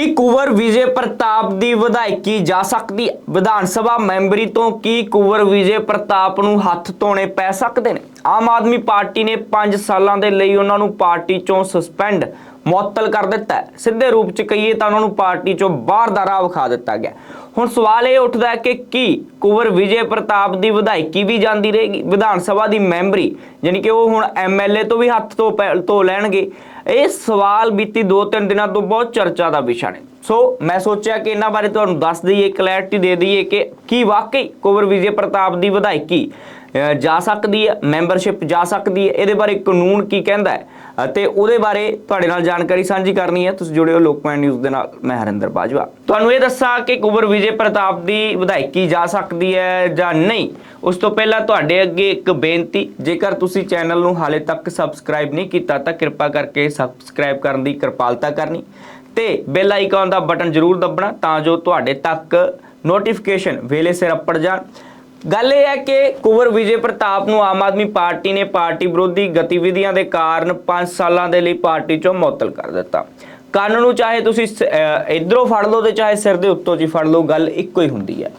ਕੀ ਕੁਵਰ ਵਿਜੇ ਪ੍ਰਤਾਪ ਦੀ ਵਿਧਾਇਕੀ ਜਾ ਸਕਦੀ? ਹੈ ਵਿਧਾਨ ਸਭਾ ਮੈਂਬਰੀ ਤੋਂ ਕੀ ਕੁਵਰ ਵਿਜੇ ਪ੍ਰਤਾਪ ਨੂੰ ਹੱਥ ਧੋਣੇ ਪੈ ਸਕਦੇ ਨੇ? ਆਮ ਆਦਮੀ ਪਾਰਟੀ ਨੇ 5 ਸਾਲਾਂ ਦੇ ਲਈ ਉਹਨਾਂ ਨੂੰ ਪਾਰਟੀ ਚੋਂ ਸਸਪੈਂਡ ਮੁਅੱਤਲ ਕਰ ਦਿੱਤਾ ਸਿੱਧੇ ਰੂਪ ਚ ਕਹੀਏ ਤਾਂ ਉਹਨਾਂ ਨੂੰ ਪਾਰਟੀ ਚੋਂ ਬਾਹਰ ਦਾ ਰਾਹ ਵਿਖਾ ਦਿੱਤਾ ਗਿਆ। ਹੁਣ ਸਵਾਲ ਇਹ ਉੱਠਦਾ ਹੈ ਕਿ ਕੀ ਕੁਵਰ ਵਿਜੇ ਪ੍ਰਤਾਪ ਦੀ ਵਿਧਾਇਕੀ ਵੀ ਜਾਂਦੀ ਰਹੇਗੀ? ਵਿਧਾਨ ਸਭਾ ਦੀ ਮੈਂਬਰੀ ਯਾਨੀ ਕਿ ਉਹ ਹੁਣ ਐਮਐਲਏ ਤੋਂ ਵੀ ਹੱਥ ਤੋਂ ਧੋ ਲੈਣਗੇ। ਇਹ ਸਵਾਲ ਬੀਤੀ 2-3 ਦਿਨਾਂ ਤੋਂ ਬਹੁਤ ਚਰਚਾ ਦਾ ਵਿਸ਼ਾ ਨੇ। ਸੋ ਮੈਂ ਸੋਚਿਆ ਕਿ ਇਹਨਾਂ ਬਾਰੇ ਤੁਹਾਨੂੰ ਦੱਸ ਦਈਏ ਕਲੈਰਿਟੀ ਦੇ ਦਈਏ ਕਿ ਕੀ ਵਾਕਈ ਕੁਵਰ ਵਿਜੇ ਪ੍ਰਤਾਪ ਦੀ ਵਿਧਾਇਕੀ ਅਹ, ਜਾ ਸਕਦੀ ਹੈ ਮੈਂਬਰਸ਼ਿਪ ਜਾ ਸਕਦੀ ਹੈ। ਇਹਦੇ ਬਾਰੇ ਕਾਨੂੰਨ ਕੀ ਕਹਿੰਦਾ ਹੈ? ਅਤੇ ਉਹਦੇ ਬਾਰੇ ਤੁਹਾਡੇ ਨਾਲ ਜਾਣਕਾਰੀ ਸਾਂਝੀ ਕਰਨੀ ਹੈ। ਤੁਸੀਂ ਜੁੜੇ ਜੁੜਿਓ ਲੋਕਮੈਨ ਨਿਊਜ਼ ਦੇ ਨਾਲ, ਮੈਂ ਹਰਿੰਦਰ ਬਾਜਵਾ। ਤੁਹਾਨੂੰ ਇਹ ਦੱਸਾਂ ਕਿ ਕੁਵਰ ਵਿਜੇ ਪ੍ਰਤਾਪ ਦੀ ਵਿਧਾਇਕੀ ਜਾ ਸਕਦੀ ਹੈ ਜਾਂ ਨਹੀਂ, ਉਸ ਤੋਂ ਪਹਿਲਾਂ ਤੁਹਾਡੇ ਅੱਗੇ ਇੱਕ ਬੇਨਤੀ, ਜੇਕਰ ਤੁਸੀਂ ਚੈਨਲ ਨੂੰ ਹਾਲੇ ਤੱਕ ਸਬਸਕ੍ਰਾਈਬ ਨਹੀਂ ਕੀਤਾ, ਤਾਂ ਕਿਰਪਾ ਕਰਕੇ ਸਬਸਕ੍ਰਾਈਬ ਕਰਨ ਦੀ ਕਿਰਪਾਲਤਾ ਕਰਨੀ ਤੇ ਬੈਲ ਆਈਕਨ ਦਾ ਬਟਨ ਜ਼ਰੂਰ ਦੱਬਣਾ ਤਾਂ ਜੋ ਤੁਹਾਡੇ ਤੱਕ ਨੋਟੀਫਿਕੇਸ਼ਨ ਵੇਲੇ ਸਿਰ ਅੱਪੜ ਜਾਣ। ਗੱਲ ਇਹ ਹੈ ਕਿ ਕੁਵਰ ਵਿਜੇ ਪ੍ਰਤਾਪ ਨੂੰ ਆਮ ਆਦਮੀ ਪਾਰਟੀ ਨੇ ਪਾਰਟੀ ਵਿਰੋਧੀ ਗਤੀਵਿਧੀਆਂ ਦੇ ਕਾਰਨ 5 ਸਾਲਾਂ ਦੇ ਲਈ ਪਾਰਟੀ ਚੋਂ ਮੁਅੱਤਲ ਕਰ ਦਿੱਤਾ। ਕੰਨ ਨੂੰ ਚਾਹੇ ਤੁਸੀਂ ਸ- ਇਧਰੋਂ ਫੜ ਲਓ ਤੇ ਚਾਹੇ ਸਿਰ ਦੇ ਉੱਤੋਂ ਜੀ ਫੜ ਲਓ, ਗੱਲ ਇੱਕੋ ਹੀ ਹੁੰਦੀ ਹੈ।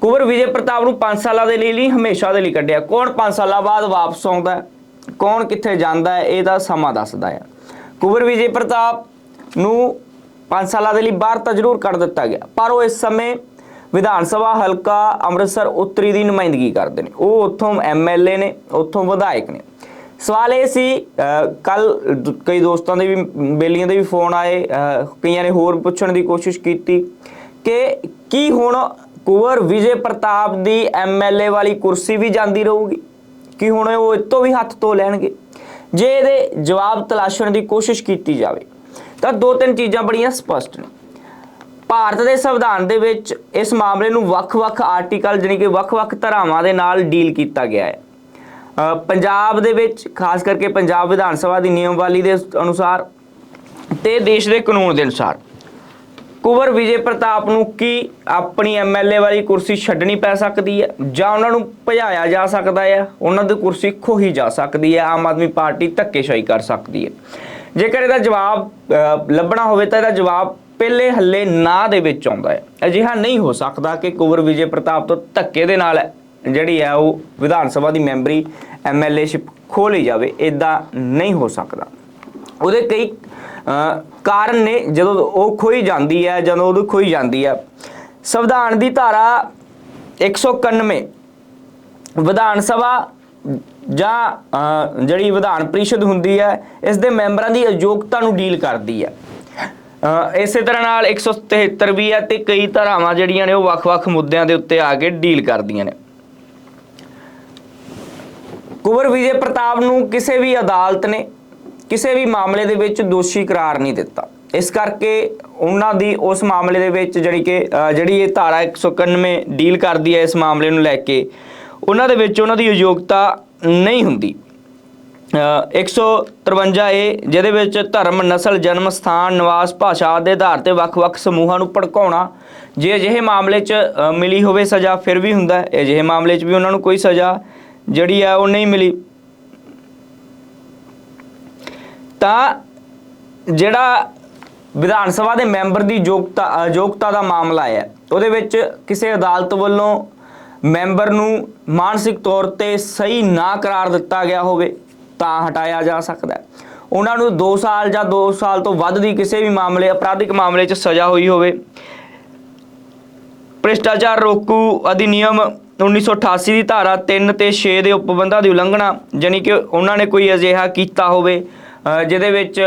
ਕੁਵਰ ਵਿਜੇ ਪ੍ਰਤਾਪ ਨੂੰ 5 ਸਾਲਾਂ ਦੇ ਲਈ ਨਹੀਂ ਹਮੇਸ਼ਾ ਦੇ ਲਈ ਕੱਢਿਆ। ਕੌਣ 5 ਸਾਲਾਂ ਬਾਅਦ ਵਾਪਸ ਆਉਂਦਾ ਕੌਣ ਕਿੱਥੇ ਜਾਂਦਾ ਹੈ? ਇਹ ਸਮਾਂ ਦੱਸਦਾ ਹੈ। ਕੁਵਰ ਵਿਜੇ ਪ੍ਰਤਾਪ ਨੂੰ 5 ਸਾਲਾਂ ਦੇ ਲਈ ਬਾਹਰ ਤਾਂ ਜ਼ਰੂਰ ਕੱਢ ਦਿੱਤਾ ਗਿਆ। ਪਰ ਉਹ ਇਸ ਸਮੇਂ ਵਿਧਾਨ ਸਭਾ ਹਲਕਾ ਅੰਮ੍ਰਿਤਸਰ ਉੱਤਰੀ ਦੀ ਨੁਮਾਇੰਦਗੀ ਕਰਦੇ ਨੇ। ਉਹ ਉੱਥੋਂ ਐਮਐਲਏ ਨੇ, ਉੱਥੋਂ ਵਿਧਾਇਕ ਨੇ। ਸਵਾਲ ਇਹ ਸੀ ਕੱਲ ਕਈ ਦੋਸਤਾਂ ਦੇ ਵੀ, ਬੇਲੀਆਂ ਦੇ ਵੀ ਫੋਨ ਆਏ ਕਈਆਂ ਨੇ ਹੋਰ ਪੁੱਛਣ ਦੀ ਕੋਸ਼ਿਸ਼ ਕੀਤੀ ਕਿ ਕੀ ਹੁਣ ਕੁਵਰ ਵਿਜੇ ਪ੍ਰਤਾਪ ਦੀ ਐਮਐਲਏ ਵਾਲੀ ਕੁਰਸੀ ਵੀ ਜਾਂਦੀ ਰਹੂਗੀ? ਕਿ ਹੁਣ ਉਹ ਇਤੋਂ ਵੀ ਹੱਥ ਧੋ ਲੈਣਗੇ? ਜੇ ਇਹਦੇ ਜਵਾਬ ਤਲਾਸ਼ਣ ਦੀ ਕੋਸ਼ਿਸ਼ ਕੀਤੀ ਜਾਵੇ, ਤਾਂ ਦੋ ਤਿੰਨ ਚੀਜ਼ਾਂ ਬੜੀਆਂ ਸਪਸ਼ਟ ਨੇ। ਭਾਰਤ ਦੇ ਸੰਵਿਧਾਨ ਦੇ ਵਿੱਚ ਇਸ ਮਾਮਲੇ ਨੂੰ ਵੱਖ-ਵੱਖ ਆਰਟੀਕਲ ਜਾਣੀ ਕਿ ਵੱਖ-ਵੱਖ ਧਾਰਾਵਾਂ ਦੇ ਨਾਲ ਡੀਲ ਕੀਤਾ ਗਿਆ ਹੈ। ਪੰਜਾਬ ਦੇ ਵਿੱਚ, ਖਾਸ ਕਰਕੇ ਪੰਜਾਬ ਵਿਧਾਨ ਸਭਾ ਦੀ ਨਿਯਮਵਾਲੀ ਦੇ ਅਨੁਸਾਰ ਤੇ ਦੇਸ਼ ਦੇ ਕਾਨੂੰਨ ਦੇ ਅਨੁਸਾਰ, ਕੁਵਰ ਵਿਜੇ ਪ੍ਰਤਾਪ ਨੂੰ ਕੀ ਆਪਣੀ ਐਮਐਲਏ ਵਾਲੀ ਕੁਰਸੀ ਛੱਡਣੀ ਪੈ ਸਕਦੀ ਹੈ ਜਾਂ ਉਹਨਾਂ ਨੂੰ ਭਜਾਇਆ ਜਾ ਸਕਦਾ ਹੈ? ਉਹਨਾਂ ਦੀ ਕੁਰਸੀ ਖੋਹੀ ਜਾ ਸਕਦੀ ਹੈ, ਆਮ ਆਦਮੀ ਪਾਰਟੀ ਧੱਕੇਸ਼ਾਹੀ ਕਰ ਸਕਦੀ ਹੈ। ਜੇਕਰ ਇਹਦਾ ਜਵਾਬ ਲੱਭਣਾ ਹੋਵੇ ਤਾਂ ਇਹਦਾ ਜਵਾਬ ਪਹਿਲੇ ਹੱਲੇ ਨਾ ਦੇ ਵਿੱਚ ਆਉਂਦਾ ਹੈ। ਅਜਿਹਾ ਨਹੀਂ ਹੋ ਸਕਦਾ ਕਿ ਕੁਵਰ ਵਿਜੇ ਪ੍ਰਤਾਪ ਤੋਂ ਧੱਕੇ ਦੇ ਨਾਲ ਜਿਹੜੀ ਹੈ ਉਹ ਵਿਧਾਨ ਸਭਾ ਦੀ ਮੈਂਬਰੀ ਐਮਐਲਏਸ਼ਿਪ ਖੋਹ ਲਈ ਜਾਵੇ ਇਦਾਂ ਨਹੀਂ ਹੋ ਸਕਦਾ। ਉਹਦੇ ਕਈ ਕਾਰਨ ਨੇ, ਜਦੋਂ ਉਹ ਖੋਈ ਜਾਂਦੀ ਹੈ, ਜਦੋਂ ਉਹ ਖੋਈ ਜਾਂਦੀ ਹੈ। ਸੰਵਿਧਾਨ ਦੀ ਧਾਰਾ 191 ਵਿਧਾਨ ਸਭਾ ਜਾਂ ਜਿਹੜੀ ਵਿਧਾਨ ਪਰਿਸ਼ਦ ਹੁੰਦੀ ਹੈ, ਇਸ ਦੇ ਮੈਂਬਰਾਂ ਦੀ ਅਯੋਗਤਾ ਨੂੰ ਡੀਲ ਕਰਦੀ ਹੈ। ਇਸੇ ਤਰ੍ਹਾਂ ਨਾਲ 173 ਵੀ ਹੈ ਤੇ ਕਈ ਧਾਰਾਵਾਂ ਜਿਹੜੀਆਂ ਨੇ ਉਹ ਵੱਖ-ਵੱਖ ਮੁੱਦਿਆਂ ਦੇ ਉੱਤੇ ਆ ਕੇ ਡੀਲ ਕਰਦੀਆਂ ਨੇ। ਕੁਵਰ ਵਿਜੇ ਪ੍ਰਤਾਪ ਨੂੰ ਕਿਸੇ ਵੀ ਅਦਾਲਤ ਨੇ ਕਿਸੇ ਵੀ ਮਾਮਲੇ ਦੇ ਵਿੱਚ ਦੋਸ਼ੀ ਕਰਾਰ ਨਹੀਂ ਦਿੱਤਾ। ਇਸ ਕਰਕੇ ਉਹਨਾਂ ਦੀ ਉਸ ਮਾਮਲੇ ਦੇ ਵਿੱਚ ਜਿਹੜੀ ਕਿ ਜਿਹੜੀ ਇਹ ਧਾਰਾ 191 ਡੀਲ ਕਰਦੀ ਹੈ ਇਸ ਮਾਮਲੇ ਨੂੰ ਲੈ ਕੇ, ਉਹਨਾਂ ਦੇ ਵਿੱਚ ਉਹਨਾਂ ਦੀ ਯੋਗਤਾ ਨਹੀਂ ਹੁੰਦੀ। 153 ਏ, ਜਿਹਦੇ ਵਿੱਚ ਧਰਮ, ਨਸਲ, ਜਨਮ ਸਥਾਨ, ਨਿਵਾਸ, ਭਾਸ਼ਾ ਦੇ ਆਧਾਰ ਤੇ ਵੱਖ-ਵੱਖ ਸਮੂਹਾਂ ਨੂੰ ਭੜਕਾਉਣਾ, ਜੇ ਅਜਿਹੇ ਮਾਮਲੇ 'ਚ ਮਿਲੀ ਹੋਵੇ ਸਜ਼ਾ, ਫਿਰ ਵੀ ਹੁੰਦਾ ਹੈ। ਅਜਿਹੇ ਮਾਮਲੇ 'ਚ ਵੀ ਉਹਨਾਂ ਨੂੰ ਕੋਈ ਸਜ਼ਾ ਜਿਹੜੀ ਹੈ ਉਹ ਨਹੀਂ ਮਿਲੀ। ਤਾਂ ਜਿਹੜਾ ਵਿਧਾਨ ਸਭਾ ਦੇ ਮੈਂਬਰ ਦੀ ਯੋਗਤਾ ਯੋਗਤਾ ਦਾ ਮਾਮਲਾ ਹੈ, ਉਹਦੇ ਵਿੱਚ ਕਿਸੇ ਅਦਾਲਤ ਵੱਲੋਂ ਮੈਂਬਰ ਨੂੰ ਮਾਨਸਿਕ ਤੌਰ ਤੇ ਸਹੀ ਨਾ ਕਰਾਰ ਦਿੱਤਾ ਗਿਆ ਹੋਵੇ। ਤਾਂ ਹਟਾਇਆ ਜਾ ਸਕਦਾ ਹੈ। ਉਹਨਾਂ ਨੂੰ 2 ਸਾਲ ਜਾਂ 2 ਸਾਲ ਤੋਂ ਵੱਧ ਦੀ ਕਿਸੇ ਵੀ ਮਾਮਲੇ, ਅਪਰਾਧਿਕ ਮਾਮਲੇ 'ਚ ਸਜ਼ਾ ਹੋਈ ਹੋਵੇ। ਭ੍ਰਿਸ਼ਟਾਚਾਰ ਰੋਕੂ ਅਧਿਨਿਯਮ 1988 ਦੀ ਧਾਰਾ 3 ਤੇ 6 ਦੇ ਉਪਬੰਧਾਂ ਦੀ ਉਲੰਘਣਾ ਜਾਨੀ ਕਿ ਉਹਨਾਂ ਨੇ ਕੋਈ ਅਜਿਹਾ ਕੀਤਾ ਹੋਵੇ ਜਿਹਦੇ ਵਿੱਚ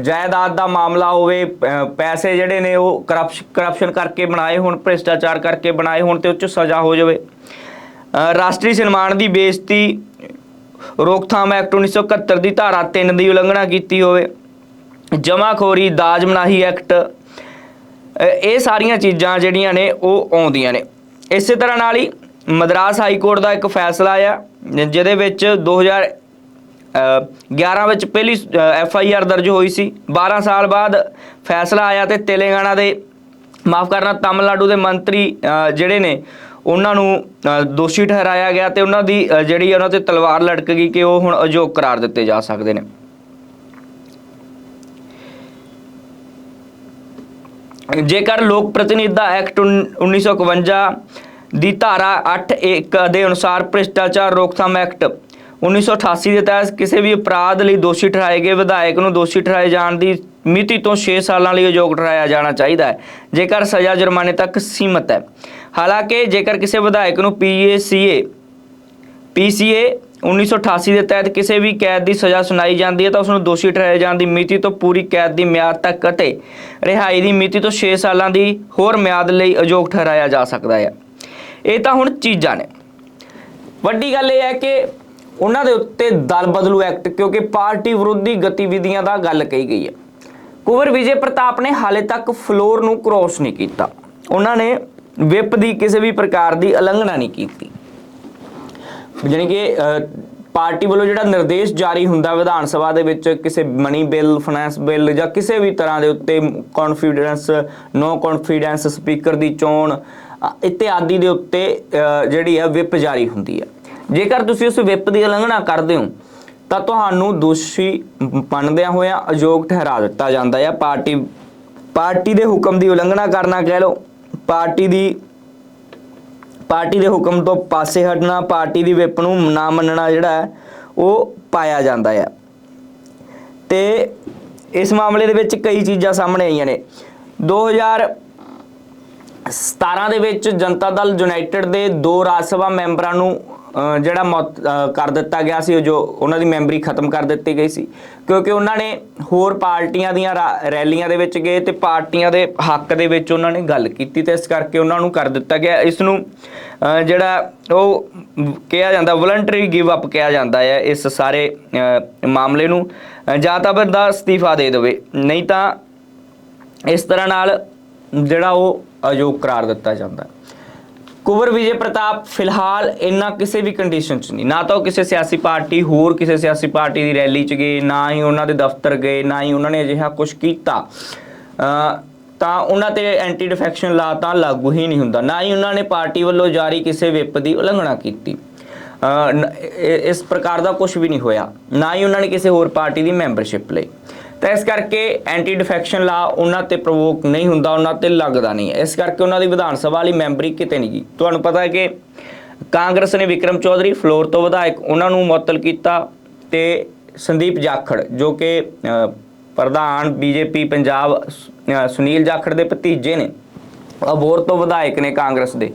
ਜਾਇਦਾਦ ਦਾ ਮਾਮਲਾ ਹੋਵੇ ਪੈਸੇ ਜਿਹੜੇ ਨੇ ਉਹ ਕਰਪਸ਼ਨ ਕਰਪਸ਼ਨ ਕਰਕੇ ਬਣਾਏ ਹੋਣ, ਭ੍ਰਿਸ਼ਟਾਚਾਰ ਕਰਕੇ ਬਣਾਏ ਹੋਣ ਤੇ ਉੱਚ ਸਜ਼ਾ ਹੋ ਜਾਵੇ। ਰਾਸ਼ਟਰੀ ਸਨਮਾਨ ਦੀ ਬੇਇੱਜ਼ਤੀ ਰੋਕਥਾਮ ਐਕਟ 1971 ਦੀ ਧਾਰਾ 3 ਦੀ ਉਲੰਘਣਾ ਕੀਤੀ ਹੋਵੇ। ਜਮਾਖੋਰੀ ਦਾਜ ਮਨਾਹੀ ਐਕਟ ਇਹ ਸਾਰੀਆਂ ਚੀਜ਼ਾਂ ਜਿਹੜੀਆਂ ਨੇ ਉਹ ਆਉਂਦੀਆਂ ਨੇ। ਇਸੇ ਤਰ੍ਹਾਂ ਨਾਲ ਹੀ ਮਦਰਾਸ ਹਾਈ ਕੋਰਟ ਦਾ ਇੱਕ ਫੈਸਲਾ ਆਇਆ ਜਿਹਦੇ ਵਿੱਚ 2011 ਵਿੱਚ ਪਹਿਲੀ ਐਫ ਆਈ ਆਰ ਦਰਜ ਹੋਈ ਸੀ। 12 ਸਾਲ ਬਾਅਦ ਫੈਸਲਾ ਆਇਆ ਤੇ ਤੇਲੰਗਾਨਾ ਦੇ ਮਾਫ ਕਰਨਾ ਤਾਮਿਲਨਾਡੂ ਦੇ ਮੰਤਰੀ ਅ, ਜਿਹੜੇ ਨੇ ਉਹਨਾਂ ਨੂੰ ਅ, ਦੋਸ਼ੀ ਠਹਿਰਾਇਆ ਗਿਆ ਤੇ ਉਹਨਾਂ ਦੀ ਅ, ਜਿਹੜੀ ਉਹਨਾਂ ਤੇ ਤਲਵਾਰ ਲੜਕ ਗਈ ਕਿ ਉਹ ਹੁਣ ਅਯੋਗ ਕਰਾਰ ਦਿੱਤੇ ਜਾ ਸਕਦੇ ਨੇ। ਜੇਕਰ ਲੋਕ ਪ੍ਰਤੀਨਿਧਤਾ ਐਕਟ ਉਨ- 1951 ਦੀ ਧਾਰਾ 8.1 ਦੇ ਅਨੁਸਾਰ ਭ੍ਰਿਸ਼ਟਾਚਾਰ ਰੋਕਥਾਮ ਐਕਟ 1988 ਦੇ ਤਹਿਤ ਕਿਸੇ ਵੀ ਅਪਰਾਧ ਲਈ ਦੋਸ਼ੀ ਠਹਿਰਾਏ ਗਏ ਵਿਧਾਇਕ ਨੂੰ ਦੋਸ਼ੀ ਠਹਿਰਾਏ ਜਾਣ ਦੀ ਮਿਤੀ ਤੋਂ 6 ਸਾਲਾਂ ਲਈ ਅਯੋਗ ਠਹਿਰਾਇਆ ਜਾਣਾ ਚਾਹੀਦਾ ਹੈ। ਜੇਕਰ ਸਜ਼ਾ ਜੁਰਮਾਨੇ ਤੱਕ ਸੀਮਤ ਹੈ ਹਾਲਾਂਕਿ ਜੇਕਰ ਕਿਸੇ ਵਿਧਾਇਕ ਨੂੰ ਪੀਏਸੀਏ ਪੀਸੀਏ 1988 ਦੇ ਤਹਿਤ ਕਿਸੇ ਵੀ ਕੈਦ ਦੀ ਸਜ਼ਾ ਸੁਣਾਈ ਜਾਂਦੀ ਹੈ ਤਾਂ ਉਸ ਨੂੰ ਦੋਸ਼ੀ ਠਹਿਰਾਏ ਜਾਣ ਦੀ ਮਿਤੀ ਤੋਂ ਪੂਰੀ ਕੈਦ ਦੀ ਮਿਆਦ ਤੱਕ ਅਤੇ ਰਿਹਾਈ ਦੀ ਮਿਤੀ ਤੋਂ 6 ਸਾਲਾਂ ਦੀ ਹੋਰ ਮਿਆਦ ਲਈ ਅਯੋਗ ਠਹਿਰਾਇਆ ਜਾ ਸਕਦਾ ਹੈ। ਇਹ ਤਾਂ ਹੁਣ ਚੀਜ਼ਾਂ ਨੇ। ਵੱਡੀ ਗੱਲ ਇਹ ਹੈ ਕਿ ਉਹਨਾਂ ਦੇ ਉੱਤੇ ਦਲ ਬਦਲੂ ਐਕਟ ਕਿਉਂਕਿ ਪਾਰਟੀ ਵਿਰੋਧੀ ਗਤੀਵਿਧੀਆਂ ਦਾ ਗੱਲ ਕਹੀ ਗਈ ਹੈ। ਕੁਵਰ ਵਿਜੇ ਪ੍ਰਤਾਪ ਨੇ ਹਾਲੇ ਤੱਕ ਫਲੋਰ ਨੂੰ ਕ੍ਰੋਸ ਨਹੀਂ ਕੀਤਾ। ਉਹਨਾਂ ਨੇ ਵਿਪ ਦੀ ਕਿਸੇ ਵੀ ਪ੍ਰਕਾਰ ਦੀ ਉਲੰਘਣਾ ਨਹੀਂ ਕੀਤੀ। ਜਾਣੀ ਕਿ ਪਾਰਟੀ ਵੱਲੋਂ ਜਿਹੜਾ ਨਿਰਦੇਸ਼ ਜਾਰੀ ਹੁੰਦਾ ਵਿਧਾਨ ਸਭਾ ਦੇ ਵਿੱਚ ਕਿਸੇ ਮਨੀ ਬਿੱਲ ਫਾਈਨੈਂਸ ਬਿੱਲ ਜਾਂ ਕਿਸੇ ਵੀ ਤਰ੍ਹਾਂ ਦੇ ਉੱਤੇ ਕੌਨਫੀਡੈਂਸ ਨੋ ਕੌਨਫੀਡੈਂਸ ਸਪੀਕਰ ਦੀ ਚੋਣ ਅ, ਇਤਿਆਦੀ ਦੇ ਉੱਤੇ ਜਿਹੜੀ ਆ ਵਿਪ ਜਾਰੀ ਹੁੰਦੀ ਹੈ। ਜੇਕਰ ਤੁਸੀਂ ਉਸ ਵਿਪ ਦੀ ਉਲੰਘਣਾ ਕਰਦੇ ਹੋ ਤਾਂ ਤੁਹਾਨੂੰ ਦੋਸ਼ੀ ਮੰਨਦਿਆਂ ਹੋਇਆਂ ਅਯੋਗ ਠਹਿਰਾ ਦਿੱਤਾ ਜਾਂਦਾ ਹੈ। ਪਾਰਟੀ ਪਾਰਟੀ ਦੇ ਹੁਕਮ ਦੀ ਉਲੰਘਣਾ ਕਰਨਾ ਕਹਿ ਲਓ। ਪਾਰਟੀ ਦੀ, ਪਾਰਟੀ ਦੇ ਹੁਕਮ ਤੋਂ ਪਾਸੇ ਹਟਣਾ, ਪਾਰਟੀ ਦੀ ਵਿਪ ਨੂੰ ਨਾ ਮੰਨਣਾ ਜਿਹੜਾ ਹੈ, ਉਹ ਪਾਇਆ ਜਾਂਦਾ ਹੈ। ਤੇ ਇਸ ਮਾਮਲੇ ਦੇ ਵਿੱਚ ਕਈ ਚੀਜ਼ਾਂ ਸਾਹਮਣੇ ਆਈਆਂ ਨੇ। 2017 ਦੇ ਵਿੱਚ ਜਨਤਾ ਦਲ ਯੂਨਾਈਟਿਡ ਦੇ ਦੋ ਰਾਜ ਸਭਾ ਮੈਂਬਰਾਂ ਨੂੰ ਜਿਹੜਾ ਮੌਤ ਕਰ ਦਿੱਤਾ ਗਿਆ ਸੀ ਜੋ ਉਹਨਾਂ ਦੀ ਮੈਂਬਰੀ ਖਤਮ ਕਰ ਦਿੱਤੀ ਗਈ ਸੀ। ਕਿਉਂਕਿ ਉਹਨਾਂ ਨੇ ਹੋਰ ਪਾਰਟੀਆਂ ਦੀਆਂ ਰੈਲੀਆਂ ਦੇ ਵਿੱਚ ਗਏ ਤੇ ਪਾਰਟੀਆਂ ਦੇ ਹੱਕ ਦੇ ਵਿੱਚ ਉਹਨਾਂ ਨੇ ਗੱਲ ਕੀਤੀ ਤੇ ਇਸ ਕਰਕੇ ਉਹਨਾਂ ਨੂੰ ਕਰ ਦਿੱਤਾ ਗਿਆ। ਇਸ ਨੂੰ ਜਿਹੜਾ ਉਹ ਕਿਹਾ ਜਾਂਦਾ ਵਲੰਟਰੀ ਗਿਵ ਅਪ ਕਿਹਾ ਜਾਂਦਾ ਹੈ ਇਸ ਸਾਰੇ ਮਾਮਲੇ ਨੂੰ। ਜਾਂ ਤਾਂ ਬੰਦਾ ਅਸਤੀਫਾ ਦੇ ਦੇਵੇ, ਨਹੀਂ ਤਾਂ ਇਸ ਤਰ੍ਹਾਂ ਨਾਲ ਜਿਹੜਾ ਉਹ ਅਯੋਗ ਕਰਾਰ ਦਿੱਤਾ ਜਾਂਦਾ। ਕੁਵਰ ਵਿਜੇ ਪ੍ਰਤਾਪ, ਫਿਲਹਾਲ ਇੰਨਾ ਕਿਸੇ ਵੀ ਕੰਡੀਸ਼ਨ 'ਚ ਨਹੀਂ। ਨਾ ਤਾਂ ਉਹ ਕਿਸੇ ਸਿਆਸੀ ਪਾਰਟੀ, ਹੋਰ ਕਿਸੇ ਸਿਆਸੀ ਪਾਰਟੀ ਦੀ ਰੈਲੀ 'ਚ ਗਏ, ਨਾ ਹੀ ਉਹਨਾਂ ਦੇ ਦਫ਼ਤਰ ਗਏ, ਨਾ ਹੀ ਉਹਨਾਂ ਨੇ ਅਜਿਹਾ ਕੁਝ ਕੀਤਾ। ਤਾਂ ਉਹਨਾਂ ਤੇ ਐਂਟੀ ਡਿਫੈਕਸ਼ਨ ਲਾ ਤਾਂ ਲਾਗੂ ਹੀ ਨਹੀਂ ਹੁੰਦਾ। ਨਾ ਹੀ ਉਹਨਾਂ ਨੇ ਪਾਰਟੀ ਵੱਲੋਂ ਜਾਰੀ ਕਿਸੇ ਵਿਪ ਦੀ ਉਲੰਘਣਾ ਕੀਤੀ। ਇਸ ਪ੍ਰਕਾਰ ਦਾ ਕੁਝ ਵੀ ਨਹੀਂ ਹੋਇਆ। ਨਾ ਹੀ ਉਹਨਾਂ ਨੇ ਕਿਸੇ ਹੋਰ ਪਾਰਟੀ ਦੀ ਮੈਂਬਰਸ਼ਿਪ ਲਈ। ਤਾਂ ਇਸ ਕਰਕੇ ਐਂਟੀ ਡਿਫੈਕਸ਼ਨ ਲਾ ਉਹਨਾਂ ਤੇ ਪ੍ਰੋਵੋਕ ਨਹੀਂ ਹੁੰਦਾ ਉਹਨਾਂ ਤੇ ਲੱਗਦਾ ਨਹੀਂ। ਇਸ ਕਰਕੇ ਉਹਨਾਂ ਦੀ ਵਿਧਾਨ ਸਭਾ ਵਾਲੀ ਮੈਂਬਰੀ ਕਿਤੇ ਨਹੀਂ ਗਈ। ਤੁਹਾਨੂੰ ਪਤਾ ਹੈ ਕਿ ਕਾਂਗਰਸ ਨੇ ਵਿਕਰਮ ਚੌਧਰੀ ਫਲੋਰ ਤੋਂ ਵਿਧਾਇਕ ਉਹਨਾਂ ਨੂੰ ਮੁਅੱਤਲ ਕੀਤਾ ਤੇ ਸੰਦੀਪ ਜਾਖੜ ਜੋ ਕਿ ਪ੍ਰਧਾਨ ਬੀਜੇਪੀ ਪੰਜਾਬ ਸ- ਅ, ਸੁਨੀਲ ਜਾਖੜ ਦੇ ਭਤੀਜੇ ਨੇ ਅਬੋਰ ਤੋਂ ਵਿਧਾਇਕ ਨੇ ਕਾਂਗਰਸ ਦੇ।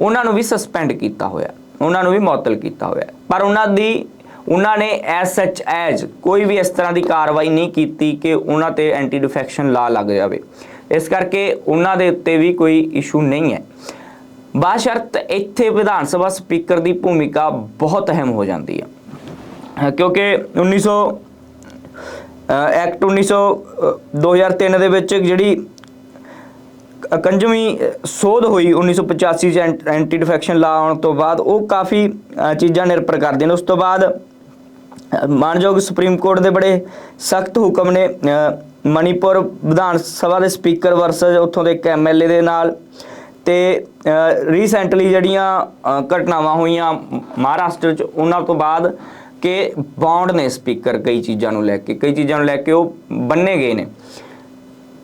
ਉਹਨਾਂ ਨੂੰ ਵੀ ਸਸਪੈਂਡ ਕੀਤਾ ਹੋਇਆ ਉਹਨਾਂ ਨੂੰ ਵੀ ਮੁਅੱਤਲ ਕੀਤਾ ਹੋਇਆ। ਪਰ ਉਹਨਾਂ ਦੀ ਉਹਨਾਂ ਨੇ ਐਸ ਸੱਚ ਐਜ ਕੋਈ ਵੀ ਇਸ ਤਰ੍ਹਾਂ ਦੀ ਕਾਰਵਾਈ ਨਹੀਂ ਕੀਤੀ ਕਿ ਉਹਨਾਂ ਤੇ ਐਂਟੀ ਡਿਫੈਕਸ਼ਨ ਲਾ ਲੱਗ ਜਾਵੇ। ਇਸ ਕਰਕੇ ਉਹਨਾਂ ਦੇ ਉੱਤੇ ਵੀ ਕੋਈ ਇਸ਼ੂ ਨਹੀਂ ਹੈ। ਬਾਸ਼ਰਤ ਇੱਥੇ ਵਿਧਾਨ ਸਭਾ ਸਪੀਕਰ ਦੀ ਭੂਮਿਕਾ ਬਹੁਤ ਅਹਿਮ ਹੋ ਜਾਂਦੀ ਹੈ। ਕਿਉਂਕਿ 1900 ਅਹ ਐਕਟ 1900 ਅਹ 2003 ਦੇ ਵਿੱਚ ਜਿਹੜੀ ਕ- ਕੰਜਵੀਂ ਅਹ ਸੋਧ ਹੋਈ 1985 ਚ ਐਂਟ- ਐਂਟੀ ਡਿਫੈਕਸ਼ਨ ਲਾ ਆਉਣ ਤੋਂ ਬਾਅਦ, ਉਹ ਕਾਫੀ ਚੀਜ਼ਾਂ ਨਿਰਭਰ ਕਰਦੇ ਨੇ। ਉਸ ਤੋਂ ਬਾਅਦ ਮਾਨਯੋਗ ਸੁਪਰੀਮ ਕੋਰਟ ਦੇ ਬੜੇ ਸਖਤ ਹੁਕਮ ਨੇ, ਅਹ, ਮਣੀਪੁਰ ਵਿਧਾਨ ਸਭਾ ਦੇ ਸਪੀਕਰ ਵਰਸਸ ਉੱਥੋਂ ਦੇ ਇੱਕ ਐਮਐਲਏ ਦੇ ਨਾਲ ਤੇ ਰੀਸੈਂਟਲੀ ਜਿਹੜੀਆਂ ਘਟਨਾਵਾਂ ਹੋਈਆਂ ਮਹਾਰਾਸ਼ਟਰ ਚ, ਉਹਨਾਂ ਤੋਂ ਬਾਅਦ ਕਿ ਬੌਂਡ ਨੇ ਸਪੀਕਰ ਕਈ ਚੀਜ਼ਾਂ ਨੂੰ ਲੈ ਕੇ, ਕਈ ਚੀਜ਼ਾਂ ਨੂੰ ਲੈ ਕੇ ਉਹ ਬੰਨੇ ਗਏ ਨੇ।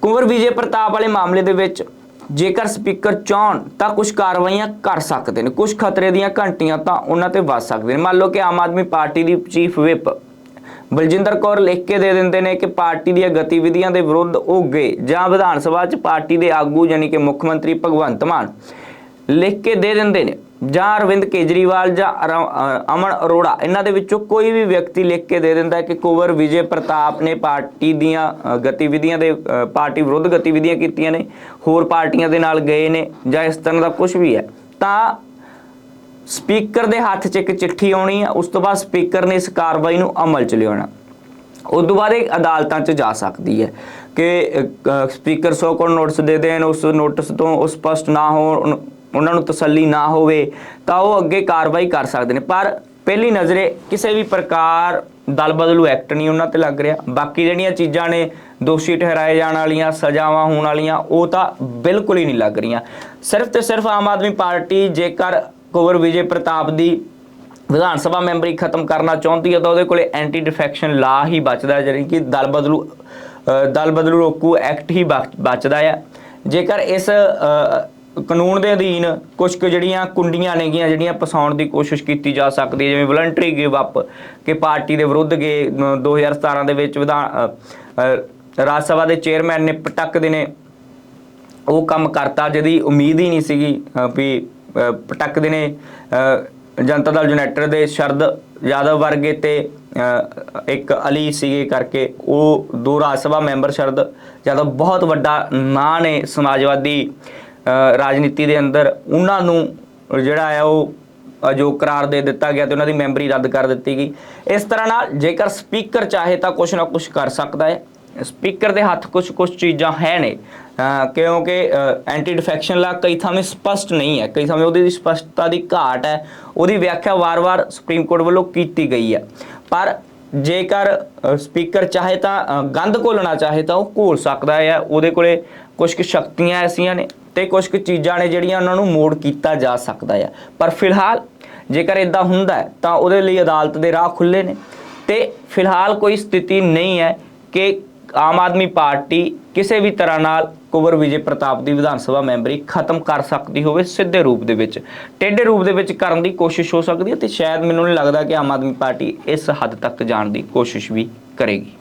ਕੁੰਵਰ ਵਿਜੇ ਪ੍ਰਤਾਪ ਵਾਲੇ ਮਾਮਲੇ ਦੇ ਵਿੱਚ ਜੇਕਰ ਸਪੀਕਰ ਚਾਹਣ ਤਾਂ ਕੁਝ ਕਾਰਵਾਈਆਂ ਕਰ ਸਕਦੇ ਨੇ ਕੁਝ ਖਤਰੇ ਦੀਆਂ ਘੰਟੀਆਂ ਤਾਂ ਉਹਨਾਂ ਤੇ ਵੱਜ ਸਕਦੇ ਨੇ। ਮੰਨ ਲਓ ਕਿ ਆਮ ਆਦਮੀ ਪਾਰਟੀ ਦੀ ਚੀਫ ਵਿਪ ਬਲਜਿੰਦਰ ਕੌਰ ਲਿਖ ਕੇ ਦੇ ਦਿੰਦੇ ਨੇ ਕਿ ਪਾਰਟੀ ਦੀਆਂ ਗਤੀਵਿਧੀਆਂ ਦੇ ਵਿਰੁੱਧ ਉਹ ਗਏ, ਜਾਂ ਵਿਧਾਨ ਸਭਾ 'ਚ ਪਾਰਟੀ ਦੇ ਆਗੂ ਯਾਨੀ ਕਿ ਮੁੱਖ ਮੰਤਰੀ ਭਗਵੰਤ ਮਾਨ। ਲਿਖ ਕੇ ਦੇ ਦਿੰਦੇ ਨੇ। ਜਾਂ ਅਰਵਿੰਦ ਕੇਜਰੀਵਾਲ ਜਾਂ ਅਰ- ਅਮਨ ਅਰੋੜਾ, ਇਹਨਾਂ ਦੇ ਵਿੱਚੋਂ ਕੋਈ ਵੀ ਵਿਅਕਤੀ ਲਿਖ ਕੇ ਦੇ ਦਿੰਦਾ ਹੈ ਕਿ ਕੁਵਰ ਵਿਜੇ ਪ੍ਰਤਾਪ ਨੇ ਪਾਰਟੀ ਦੀਆਂ ਗਤੀਵਿਧੀਆਂ ਦੇ ਪਾਰਟੀ ਵਿਰੁੱਧ ਗਤੀਵਿਧੀਆਂ ਕੀਤੀਆਂ ਨੇ, ਹੋਰ ਪਾਰਟੀਆਂ ਦੇ ਨਾਲ ਗਏ ਨੇ ਜਾਂ ਇਸ ਤਰ੍ਹਾਂ ਦਾ ਕੁਝ ਵੀ ਹੈ। ਤਾਂ ਸਪੀਕਰ ਦੇ ਹੱਥ 'ਚ ਇੱਕ ਚਿੱਠੀ ਆਉਣੀ ਹੈ ਉਸ ਤੋਂ ਬਾਅਦ ਸਪੀਕਰ ਨੇ ਇਸ ਕਾਰਵਾਈ ਨੂੰ ਅਮਲ 'ਚ ਲਿਆਉਣਾ। ਉਸ ਤੋਂ ਬਾਅਦ ਇਹ ਅਦਾਲਤਾਂ 'ਚ ਜਾ ਸਕਦੀ ਹੈ ਕਿ ਸਪੀਕਰ ਸੋ ਕੋਲ ਨੋਟਿਸ ਦੇ ਦੇਣ, ਉਸ ਨੋਟਿਸ ਤੋਂ ਉਹ ਸਪਸ਼ਟ ਨਾ ਹੋਣ ਉਹਨਾਂ ਨੂੰ ਤਸੱਲੀ ਨਾ ਹੋਵੇ ਤਾਂ ਉਹ ਅੱਗੇ ਕਾਰਵਾਈ ਕਰ ਸਕਦੇ ਨੇ। ਪਰ ਪਹਿਲੀ ਨਜ਼ਰੇ ਕਿਸੇ ਵੀ ਪ੍ਰਕਾਰ ਦਲ ਬਦਲੂ ਐਕਟ ਨਹੀਂ ਉਹਨਾਂ ਤੇ ਲੱਗ ਰਿਹਾ। ਬਾਕੀ ਜਿਹੜੀਆਂ ਚੀਜ਼ਾਂ ਨੇ ਦੋਸ਼ੀ ਠਹਿਰਾਏ ਜਾਣ ਵਾਲੀਆਂ ਸਜ਼ਾਵਾਂ ਹੋਣ ਵਾਲੀਆਂ ਉਹ ਤਾਂ ਬਿਲਕੁਲ ਹੀ ਨਹੀਂ ਲੱਗ ਰਹੀਆਂ। ਸਿਰਫ ਤੇ ਸਿਰਫ ਆਮ ਆਦਮੀ ਪਾਰਟੀ ਜੇਕਰ ਕੁਵਰ ਵਿਜੇ ਪ੍ਰਤਾਪ ਦੀ ਵਿਧਾਨ ਸਭਾ ਮੈਂਬਰੀ ਖਤਮ ਕਰਨਾ ਚਾਹੁੰਦੀ ਹੈ ਤਾਂ ਉਹਦੇ ਕੋਲੇ ਐਂਟੀ ਡਿਫੈਕਸ਼ਨ ਲਾ ਹੀ ਬਚਦਾ ਹੈ, ਜਿਹੜੀ ਕਿ ਦਲ ਬਦਲੂ ਦਲ ਬਦਲੂ ਰੋਕੂ ਐਕਟ ਹੀ ਬਚ- ਬਚਦਾ ਹੈ। ਜੇਕਰ ਇਸ ਕਾਨੂੰਨ ਦੇ ਅਧੀਨ ਕੁਝ ਕੁ ਜਿਹੜੀਆਂ ਕੁੰਡੀਆਂ ਨੇਗੀਆਂ ਜਿਹੜੀਆਂ ਪਸਾਉਣ ਦੀ ਕੋਸ਼ਿਸ਼ ਕੀਤੀ ਜਾ ਸਕਦੀ ਹੈ ਜਿਵੇਂ ਵਲੰਟਰੀ ਗਿਵ ਅਪ ਕਿ ਪਾਰਟੀ ਦੇ ਵਿਰੁੱਧ ਗਏ ਅ, 2017 ਦੇ ਵਿੱਚ ਵਿਧਾਨ ਰਾਜ ਸਭਾ ਦੇ ਚੇਅਰਮੈਨ ਨੇ ਪਟਕਦੇ ਨੇ। ਉਹ ਕੰਮ ਕਰਤਾ ਜਿਹਦੀ ਉਮੀਦ ਹੀ ਨਹੀਂ ਸੀਗੀ ਵੀ ਅ, ਨੇ ਜਨਤਾ ਦਲ ਯੂਨਾਈਟਡ ਦੇ ਸ਼ਰਦ ਯਾਦਵ ਵਰਗੇ ਤੇ ਇੱਕ ਅਲੀ ਸੀਗੇ ਕਰਕੇ ਉਹ ਦੋ ਰਾਜ ਸਭਾ ਮੈਂਬਰ ਸ਼ਰਦ ਯਾਦਵ ਬਹੁਤ ਵੱਡਾ ਨਾਂ ਨੇ ਸਮਾਜਵਾਦੀ ਰਾਜਨੀਤੀ ਦੇ ਅੰਦਰ ਉਹਨਾਂ ਨੂੰ ਜਿਹੜਾ ਆ ਉਹ ਅ, ਜੋ ਕਰਾਰ ਦੇ ਦਿੱਤਾ ਗਿਆ ਤੇ ਉਹਨਾਂ ਦੀ ਮੈਂਬਰੀ ਰੱਦ ਕਰ ਦਿੱਤੀ ਗਈ। ਇਸ ਤਰ੍ਹਾਂ ਨਾਲ ਜੇਕਰ ਸਪੀਕਰ ਚਾਹੇ ਤਾਂ ਕੁਝ ਨਾ ਕੁਝ ਕਰ ਸਕਦਾ ਹੈ। ਸਪੀਕਰ ਦੇ ਹੱਥ ਕੁਝ ਕੁਝ ਚੀਜ਼ਾਂ ਹੈ ਨੇ ਕਿਉਂਕਿ ਐਂਟੀ ਡਿਫੈਕਸ਼ਨ ਲਾ ਕਈ ਥਾਵੇਂ ਸਪਸ਼ਟ ਨਹੀਂ ਹੈ। ਕਈ ਥਾਵੇਂ ਉਹਦੀ ਸਪਸ਼ਟਤਾ ਦੀ ਘਾਟ ਹੈ। ਉਹਦੀ ਵਿਆਖਿਆ ਵਾਰ-ਵਾਰ ਸੁਪਰੀਮ ਕੋਰਟ ਵੱਲੋਂ ਕੀਤੀ ਗਈ ਹੈ। ਪਰ ਜੇਕਰ ਸਪੀਕਰ ਚਾਹੇ ਤਾਂ ਅ, ਗੰਦ ਘੋਲਣਾ ਚਾਹੇ ਤਾਂ ਉਹ ਘੋਲ ਸਕਦਾ ਹੈ। ਉਹਦੇ ਕੋਲੇ ਕੁਝ ਕੁ ਸ਼ਕਤੀਆਂ ਐਸੀਆਂ ਨੇ। ਤੇ ਕੁਝ ਕੁ ਚੀਜ਼ਾਂ ਨੇ ਜਿਹੜੀਆਂ ਉਹਨਾਂ ਨੂੰ ਮੋੜ ਕੀਤਾ ਜਾ ਸਕਦਾ ਆ। ਪਰ ਫਿਲਹਾਲ ਜੇਕਰ ਇਦਾਂ ਹੁੰਦਾ ਤਾਂ ਉਹਦੇ ਲਈ ਅਦਾਲਤ ਦੇ ਰਾਹ ਖੁੱਲੇ ਨੇ। ਤੇ ਫਿਲਹਾਲ ਕੋਈ ਸਥਿਤੀ ਨਹੀਂ ਹੈ ਕਿ ਆਮ ਆਦਮੀ ਪਾਰਟੀ ਕਿਸੇ ਵੀ ਤਰ੍ਹਾਂ ਨਾਲ ਕੁਵਰ ਵਿਜੇ ਪ੍ਰਤਾਪ ਦੀ ਵਿਧਾਨ ਸਭਾ ਮੈਂਬਰੀ ਖਤਮ ਕਰ ਸਕਦੀ ਹੋਵੇ ਸਿੱਧੇ ਰੂਪ ਦੇ ਵਿੱਚ। ਟੇਢੇ ਰੂਪ ਦੇ ਵਿੱਚ ਕਰਨ ਦੀ ਕੋਸ਼ਿਸ਼ ਹੋ ਸਕਦੀ ਹੈ ਤੇ ਸ਼ਾਇਦ ਮੈਨੂੰ ਨਹੀਂ ਲੱਗਦਾ ਕਿ ਆਮ ਆਦਮੀ ਪਾਰਟੀ ਇਸ ਹੱਦ ਤੱਕ ਜਾਣ ਦੀ ਕੋਸ਼ਿਸ਼ ਵੀ ਕਰੇਗੀ।